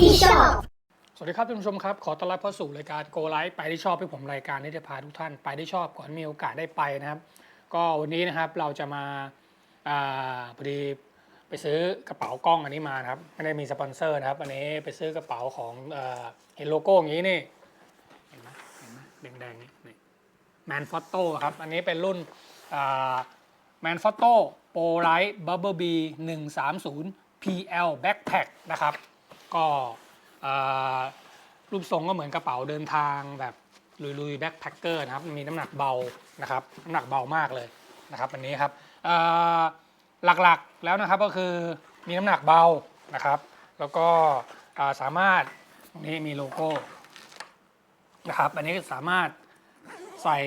ที่ชอบ สวัสดีครับท่านผู้ชมครับ ขอต้อนรับเข้าสู่รายการ Go Live ไปที่ชอบที่ผมรายการที่จะพาทุกท่านไปที่ชอบก่อนมีโอกาสได้ไปนะครับ ก็วันนี้นะครับเราจะมาอาพอดีไปซื้อกระเป๋ากล้องอันนี้มานะครับไม่ได้มีสปอนเซอร์นะครับ อันนี้ไปซื้อกระเป๋าของเออเห็นโลโก้อย่างนี้นี่เห็นไหมเห็นไหมแดงๆนี่นี่แมนฟอตโต้ครับอันนี้เป็นรุ่นแมนฟอตโต้โปรไลท์บับเบิลบีหนึ่งสามศูนย์ PL Backpack นะครับ ก็รูปทรงก็เหมือนกระเป๋าเดินทางแบบลุยๆแบ็คแพคเกอร์นะครับมีน้ำหนักเบานะครับน้ำหนักเบามากเลยนะครับอันนี้ครับหลักๆแล้วนะครับก็คือมีน้ำหนักเบานะครับ แล้วก็สามารถตรงนี้มีโลโก้นะครับอันนี้สามารถใส่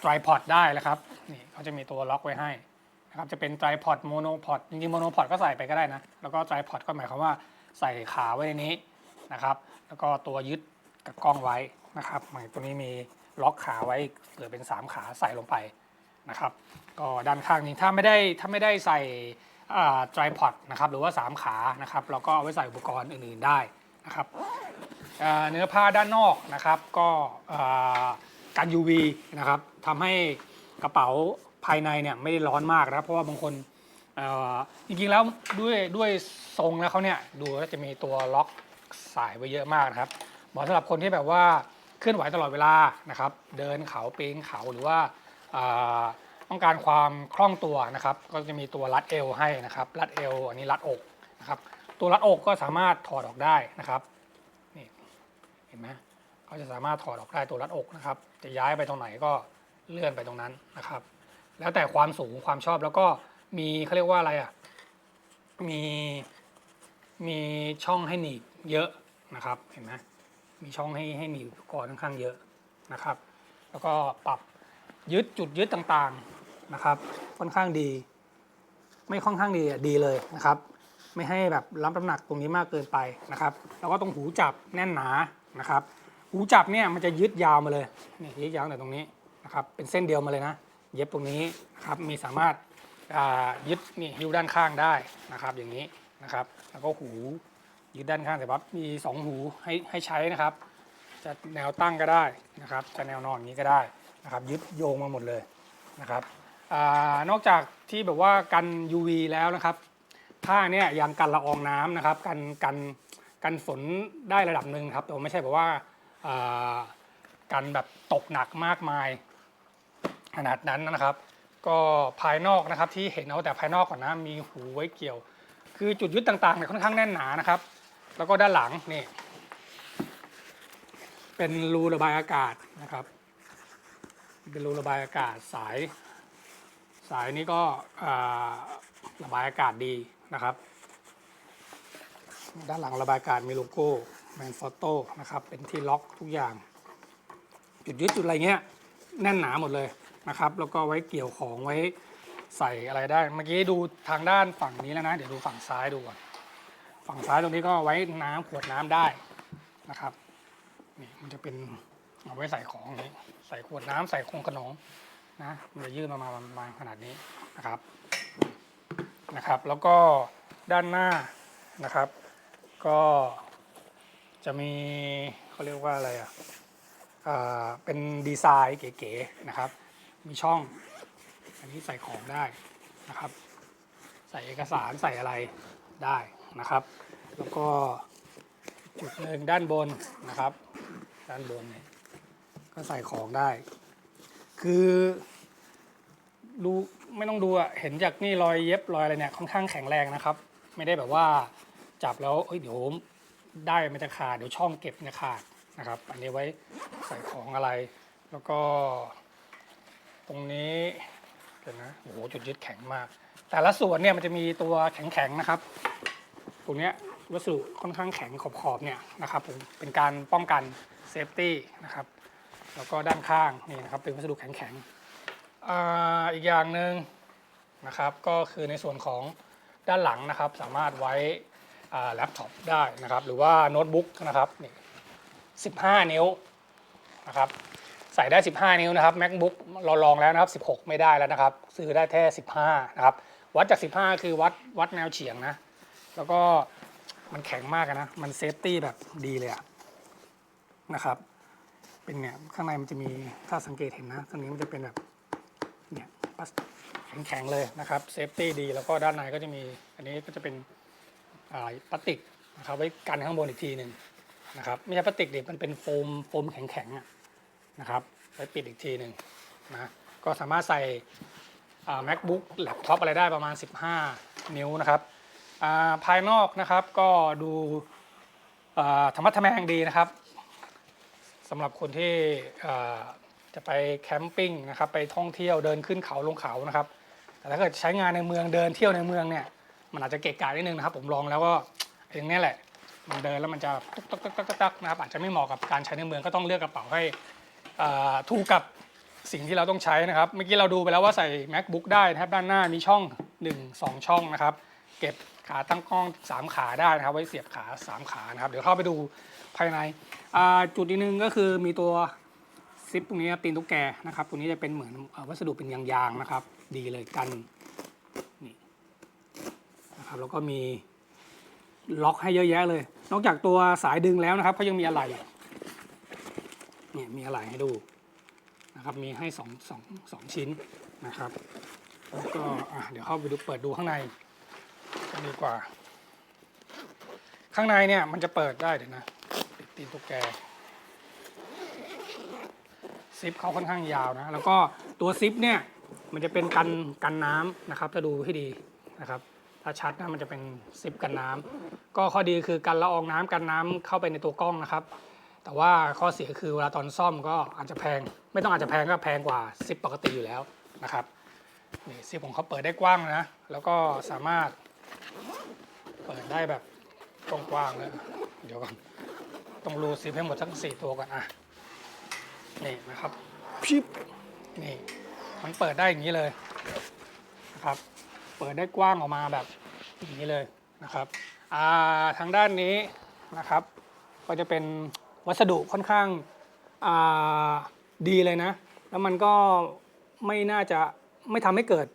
ไตรพอดได้นะครับนี่เขาจะมีตัวล็อกไว้ให้นะครับจะเป็นไตรพอดโมโนพอดจริงๆโมโนพอดก็ใส่ไปก็ได้นะ แล้วก็ไตรพอดก็หมายความว่า ใส่ขาไว้ในนี้นะครับ แล้วก็ตัวยึดกับกล้องไว้นะครับหมายตัวนี้มีล็อกขาไว้เหลือเป็น 3 ขาใส่ลงไปนะครับ ก็ด้านข้างนี้ถ้าไม่ได้ถ้าไม่ได้ใส่ไตรพอดนะครับหรือว่า 3 ขานะครับเราก็เอาไว้ใส่อุปกรณ์อื่นๆได้นะครับเนื้อผ้าด้านนอกนะครับ ก็กัน UV นะครับทำให้กระเป๋าภายในเนี่ยไม่ได้ร้อนมากนะเพราะว่าบางคน เอ่อจริงๆแล้วด้วยด้วยทรงแล้วเขาเนี่ยดูแล้วจะมีตัวล็อกสายไว้เยอะมากนะครับเหมาะสำหรับคนที่แบบว่าเคลื่อนไหวตลอดเวลานะครับ เดินเขาปีนเขาหรือว่าเอ่อต้องการความคล่องตัวนะครับ ก็จะมีตัวรัดเอวให้นะครับรัดเอวอันนี้รัดอกนะครับ ตัวรัดอกก็สามารถถอดออกได้นะครับนี่เห็นไหมเขาจะสามารถถอดออกได้ตัวรัดอกนะครับ จะย้ายไปตรงไหนก็เลื่อนไปตรงนั้นนะครับ แล้วแต่ความสูงความชอบแล้วก็ มีเขาเรียกว่าอะไรอะ มีมีช่องให้หนีบเยอะนะครับ เห็นไหมมีช่องให้ให้หนีบอุปกรณ์ค่อนข้างเยอะนะครับ แล้วก็ปรับยึดจุดยึดต่างๆนะครับ ค่อนข้างดี ไม่ค่อนข้างดีอะดีเลยนะครับ ไม่ให้แบบรับน้ำหนักตรงนี้มากเกินไปนะครับ แล้วก็ตรงหูจับแน่นหนานะครับ หูจับเนี่ยมันจะยึดยาวมาเลยนี่ยึดยาวแต่ตรงนี้นะครับ เป็นเส้นเดียวมาเลยนะ เย็บตรงนี้นะครับ มีสามารถ ยึดนี่ฮิ้วด้านข้างได้นะครับอย่างนี้นะครับ แล้วก็หูยึดด้านข้างเสร็จปั๊บมีสองหูให้ให้ใช้นะครับ จะแนวตั้งก็ได้นะครับ จะแนวนอนอย่างนี้ก็ได้นะครับ ยึดโยงมาหมดเลยนะครับอนอกจากที่แบบว่ากัน UV แล้วนะครับผ้าเนี่ยยังกันละอองน้ำนะครับ กันกันกันฝนได้ระดับหนึ่งครับแต่ไม่ใช่แบบว่ากันแบบตกหนักมากมายขนาดนั้นนะครับ ก็ภายนอกนะครับที่เห็นเอาแต่ภายนอกก่อนนะมีหูไว้เกี่ยว คือจุดยึดต่างๆเนี่ยค่อนข้างแน่นหนานะครับ แล้วก็ด้านหลังนี่เป็นรูระบายอากาศนะครับ เป็นรูระบายอากาศสาย สายนี้ก็ระบายอากาศดีนะครับ ด้านหลังระบายอากาศมีโลโก้แมนฟอโต้นะครับเป็นที่ล็อกทุกอย่าง จุดยึดจุดอะไรเงี้ยแน่นหนาหมดเลย นะครับ แล้วก็ไว้เกี่ยวของไว้ใส่อะไรได้ เมื่อกี้ดูทางด้านฝั่งนี้แล้วนะ เดี๋ยวดูฝั่งซ้ายดูก่อน ฝั่งซ้ายตรงนี้ก็ไว้น้ำขวดน้ำได้นะครับ นี่มันจะเป็นเอาไว้ใส่ของนี้ ใส่ขวดน้ำใส่คงขนมนะมันจะยื่นมาประมาณขนาดนี้นะครับ นะครับ แล้วก็ด้านหน้านะครับ ก็จะมีเขาเรียกว่าอะไรอะอ่าเป็นดีไซน์เก๋ๆนะครับ มีช่อง อันนี้ใส่ของได้นะครับ ใส่เอกสารใส่อะไรได้นะครับ แล้วก็จุดหนึ่งด้านบนนะครับ ด้านบนเนี่ยก็ใส่ของได้ คือดูไม่ต้องดูอะเห็นจากนี่รอยเย็บรอยอะไรเนี่ยค่อนข้างแข็งแรงนะครับ ไม่ได้แบบว่าจับแล้วเอ้ยเดี๋ยวได้มันจะขาดเดี๋ยวช่องเก็บมันจะขาดนะครับ อันนี้ไว้ใส่ของอะไร แล้วก็ ตรงนี้เดี๋ยวนะโอ้โหจุดยึดแข็งมาก แต่ละส่วนเนี่ยมันจะมีตัวแข็งๆนะครับ ตรงเนี้ยวัสดุค่อนข้างแข็งขอบๆเนี่ยนะครับผมเป็นการป้องกันเซฟตี้นะครับแล้วก็ด้านข้างนี่นะครับเป็นวัสดุแข็งๆอ่าอีกอย่างหนึ่งนะครับก็คือในส่วนของด้านหลังนะครับ สามารถไว้แล็ปท็อปได้นะครับ หรือว่าโน้ตบุ๊กนะครับนี่15 นิ้วนะครับ ใส่ได้ 15 นิ้วนะครับ macbook เราลองแล้วนะครับ 16 ไม่ได้แล้วนะครับ ซื้อได้แค่ 15 นะครับ วัดจาก 15 คือวัดวัดแนวเฉียงนะ แล้วก็มันแข็งมากนะ มันเซฟตี้แบบดีเลยอะนะครับ เป็นเนี่ย ข้างในมันจะมีถ้าสังเกตเห็นนะตรงนี้มันจะเป็นแบบเนี่ยแข็งๆเลยนะครับเซฟตี้ดีแล้วก็ด้านในก็จะมีอันนี้ก็จะเป็นอ่าพลาสติกนะครับไว้กันข้างบนอีกทีหนึ่งนะครับไม่ใช่พลาสติกดิมันเป็นโฟมโฟมแข็งๆอะ นะครับไว้ปิดอีกทีหนึ่งนะก็สามารถใส่ macbook แล็ปท็อปอะไรได้ประมาณ 15 นิ้วนะครับภายนอกนะครับก็ดูธรรมะทแมงดีนะครับสำหรับคนที่จะไปแคมปิ้งนะครับไปท่องเที่ยวเดินขึ้นเขาลงเขานะครับ แต่ถ้าเกิดใช้งานในเมืองเดินเที่ยวในเมืองเนี่ยมันอาจจะเกะกะนิดนึงนะครับ ผมลองแล้วก็อย่างนี้แหละ มันเดินแล้วมันจะตักตักตักตักตักนะครับอาจจะไม่เหมาะกับการใช้ในเมืองก็ต้องเลือกกระเป๋าให้ ถูกกับสิ่งที่เราต้องใช้นะครับ เมื่อกี้เราดูไปแล้วว่าใส่ macbook ได้นะครับด้านหน้ามีช่อง 1 2 ช่องนะครับ เก็บขาตั้งกล้อง 3 ขาได้นะครับ ไว้เสียบขา 3 ขานะครับ เดี๋ยวเข้าไปดูภายในจุดอีกนึงก็คือมีตัวซิปตรงนี้ตีนตุ๊กแกนะครับตัวนี้จะเป็นเหมือนอวัสดุเป็นยางๆนะครับ ดีเลยกันนี่นะครับแล้วก็มีล็อกให้เยอะแยะเลย นอกจากตัวสายดึงแล้วนะครับเขายังมีอะไร เนี่ยมีอะไรให้ดูนะครับ มีให้สองสองสองชิ้นนะครับ แล้วก็เดี๋ยวเข้าไปดูเปิดดูข้างในดีกว่า ข้างในเนี่ยมันจะเปิดได้เดี๋ยวนะ ติดตีนตุ๊กแกซิปเขาค่อนข้างยาวนะ แล้วก็ตัวซิปเนี่ยมันจะเป็นกันกันน้ำนะครับ ถ้าดูให้ดีนะครับ ถ้าชัดนะมันจะเป็นซิปกันน้ำก็ข้อดีคือกันละอองน้ำกันน้ำเข้าไปในตัวกล้องนะครับ แต่ว่าข้อเสียคือเวลาตอนซ่อมก็อาจจะแพง ไม่ต้องอาจจะแพงก็แพงกว่าซิปปกติอยู่แล้วนะครับนี่ซิปของเขาเปิดได้กว้างนะ แล้วก็สามารถเปิดได้แบบกว้างๆเลยเดี๋ยวก่อนต้องรูซิปให้หมดทั้งสี่ตัวก่อนอะนี่นะครับพิบนี่มันเปิดได้อย่างนี้เลยนะครับ เปิดได้กว้างออกมาแบบอย่างนี้เลยนะครับอ่าทางด้านนี้นะครับ ก็จะเป็น วัสดุค่อนข้างาดีเลยนะ แล้วมันก็ไม่น่าจะไม่ทำให้เกิด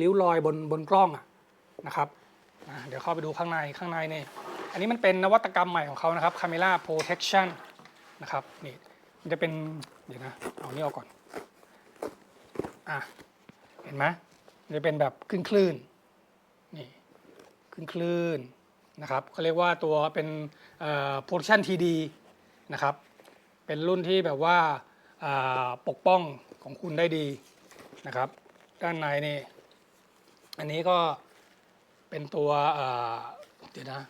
ริ้วรอยบนบนกล้องอะนะครับเดี๋ยวเข้าไปดูข้างในข้างในนี่อันนี้มันเป็นนวัตกรรมใหม่ของเขานะครับ Camera Protection นะครับนี่มันจะเป็นเดี๋ยวนะเอานี่ออกก่อนอะเห็นไหมมันจะเป็นแบบคลื่นคลื่นนี่คลื่นคลื่นนะครับเขาเรียกว่าตัวเป็น Protection TD นะครับ เป็นรุ่นที่แบบว่าาปกป้องของคุณได้ดีนะครับ ด้านในนี่ อันนี้ก็เป็นตัวเดี๋ยวนะ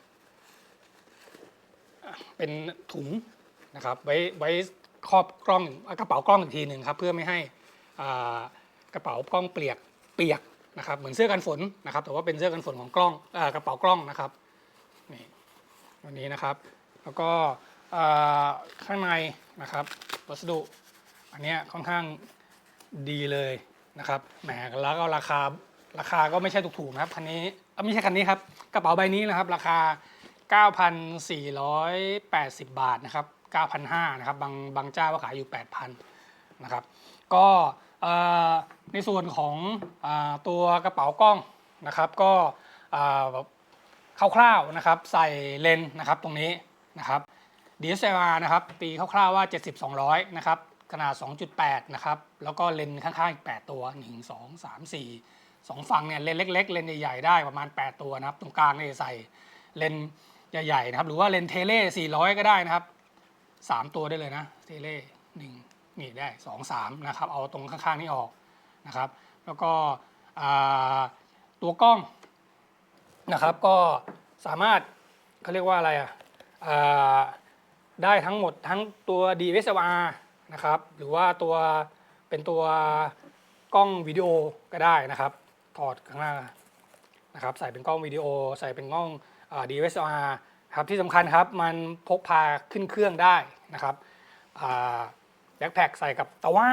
เป็นถุงนะครับไว้ไว้ครอบกล้องกระเป๋ากล้องอีกทีหนึ่งครับ เพื่อไม่ให้กระเป๋ากล้องเปียกเปียกนะครับ เหมือนเสื้อกันฝนนะครับ แต่ว่าเป็นเสื้อกันฝนของกล้องอกระเป๋ากล้องนะครับนี่วันนี้นะครับ แล้วก็ ข้างในนะครับวัสดุอันนี้ค่อนข้างดีเลยนะครับแหมแล้วก็ราคาราคาก็ไม่ใช่ถูกๆนะครับคันนี้ไม่ใช่คันนี้ครับกระเป๋าใบนี้นะครับ ราคา 9,480 บาทนะครับ9,500นะครับบางบางเจ้าก็ขายอยู่ 8,000นะครับก็ในส่วนของอตัวกระเป๋ากล้องนะครับ ก็คร่าวๆนะครับใส่เลนส์นะครับตรงนี้นะครับ DSLR นะครับตีคร่าวๆว่า 70-200 นะครับ ขนาด 2.8 นะครับ แล้วก็เลนส์ข้างๆ อีก 8 ตัว 1 2 3 4 2 ฝั่งเนี่ยเลนเล็ก ๆ เลนใหญ่ๆได้ประมาณ 8 ตัวนะครับ ตรงกลางเนี่ยใส่เลนใหญ่ๆนะครับ หรือว่าเลนเทเล่400 ก็ได้นะครับ 3 ตัวได้เลยนะเทเล1นี่ได้ 2 3 นะครับ เอาตรงข้างๆ นี่ออกนะครับ แล้วก็ตัวกล้องนะครับก็สามารถเขาเรียกว่าอะไรอะอ่า ได้ทั้งหมดทั้งตัว DSLR นะครับหรือว่าตัวเป็นตัวกล้องวิดีโอก็ได้นะครับถอดข้างหน้านะครับใส่เป็นกล้องวิดีโอ ใส่เป็นกล้องอ DSLR ครับที่สำคัญครับมันพกพาขึ้นเครื่องได้นะครับแบ็คแพคใส่กับแต่ว่า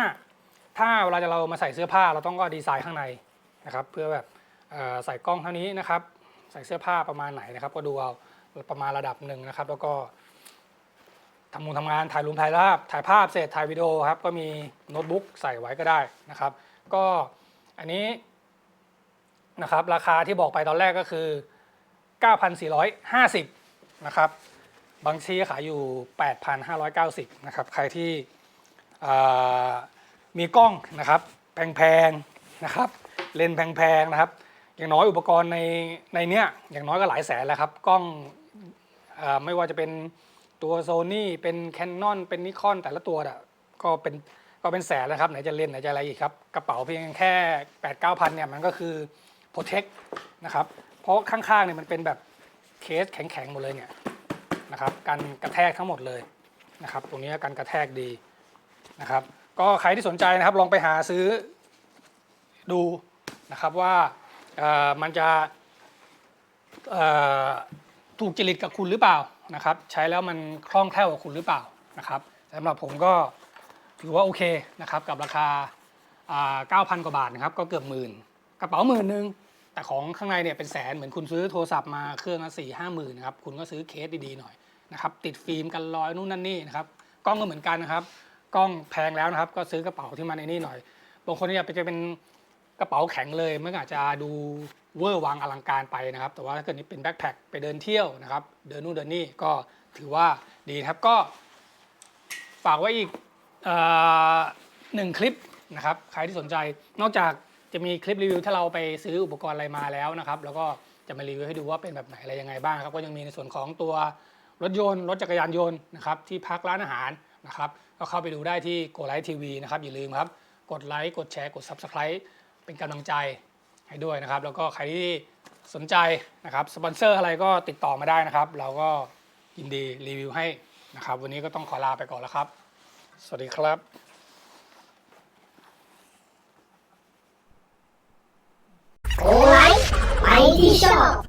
ถ้าเวลาจะเรามาใส่เสื้อผ้าเราต้องก็ดีไซน์ข้างในนะครับเพื่อแบบใส่กล้องเท่านี้นะครับ ใส่เสื้อผ้าประมาณไหนนะครับ ก็ดูเอาประมาณระดับหนึ่งนะครับ แล้วก็ ทำงานทำงานถ่ายรูปถ่ายภาพถ่ายภาพเสร็จถ่ายวิดีโอครับก็มีโน้ตบุ๊กใส่ไว้ก็ได้นะครับ ก็อันนี้นะครับราคาที่บอกไปตอนแรกก็คือ 9,450นะครับบางทีขายอยู่ 8,590นะครับใครที่มีกล้องนะครับแพงๆนะครับเลนแพงๆนะครับ อย่างน้อยอุปกรณ์ในในเนี้ยอย่างน้อยก็หลายแสนแล้วครับกล้องอไม่ว่าจะเป็น ตัวโซนี่เป็น Canon เป็นนิคอนแต่ละตัวอะก็เป็นก็เป็นแสนแล้วครับไหนจะเลนไหนจะอะไรอีกครับ กระเป๋าเพียงแค่8 9 0 0 0เนี่ยมันก็คือ Protect นะครับ เพราะข้างๆเนี่ยมันเป็นแบบเคสแข็งๆหมดเลยเนี่ยนะครับการกระแทกทั้งหมดเลยนะครับ ตรงนี้การกระแทกดีนะครับ ก็ใครที่สนใจนะครับลองไปหาซื้อดูนะครับว่าเออมันจะเออถูกจริตกับคุณหรือเปล่า นะครับใช้แล้วมันคล่องแคล่วกับคุณหรือเปล่านะครับสำหรับผมก็ถือว่าโอเคนะครับกับราคาอ่า9,000 กว่าบาทนะครับก็เกือบหมื่นกระเป๋าหมื่นหนึ่งแต่ของข้างในเนี่ยเป็นแสนเหมือนคุณซื้อโทรศัพท์มาเครื่องละสี่ห้าหมื่นนะครับคุณก็ซื้อเคสดีๆหน่อยนะครับติดฟิล์มกันรอยนู่นนั่นนี่นะครับกล้องก็เหมือนกันนะครับกล้องแพงแล้วนะครับก็ซื้อกระเป๋าที่มันไอ้นี่หน่อยบางคนเนี่ยจะเป็นกระเป๋าแข็งเลยมันอาจจะดู เวอร์วังอลังการไปนะครับ แต่ว่าถ้าเกิดนี้เป็นแบ็คแพคไปเดินเที่ยวนะครับ เดินนู่นเดินนี่ก็ถือว่าดีครับก็ฝากไว้อีกออหนึ่งคลิปนะครับใครที่สนใจนอกจากจะมีคลิปรีวิวถ้าเราไปซื้ออุปกรณ์อะไรมาแล้วนะครับ แล้วก็จะมารีวิวให้ดูว่าเป็นแบบไหนอะไรยังไงบ้างครับก็ยังมีในส่วนของตัวรถยนต์รถจักรยานยนต์นะครับที่พักร้านอาหารนะครับก็เข้าไปดูได้ที่โกไลท์ทีวีนะครับอย่าลืมครับ กดไลค์กดแชร์กด Subscribe เป็นกำลังใจ ให้ด้วยนะครับ แล้วก็ใครที่สนใจนะครับสปอนเซอร์อะไรก็ติดต่อมาได้นะครับ เราก็ยินดีรีวิวให้นะครับ วันนี้ก็ต้องขอลาไปก่อนแล้วครับ สวัสดีครับโกไลฟ์ไปที่ชอบ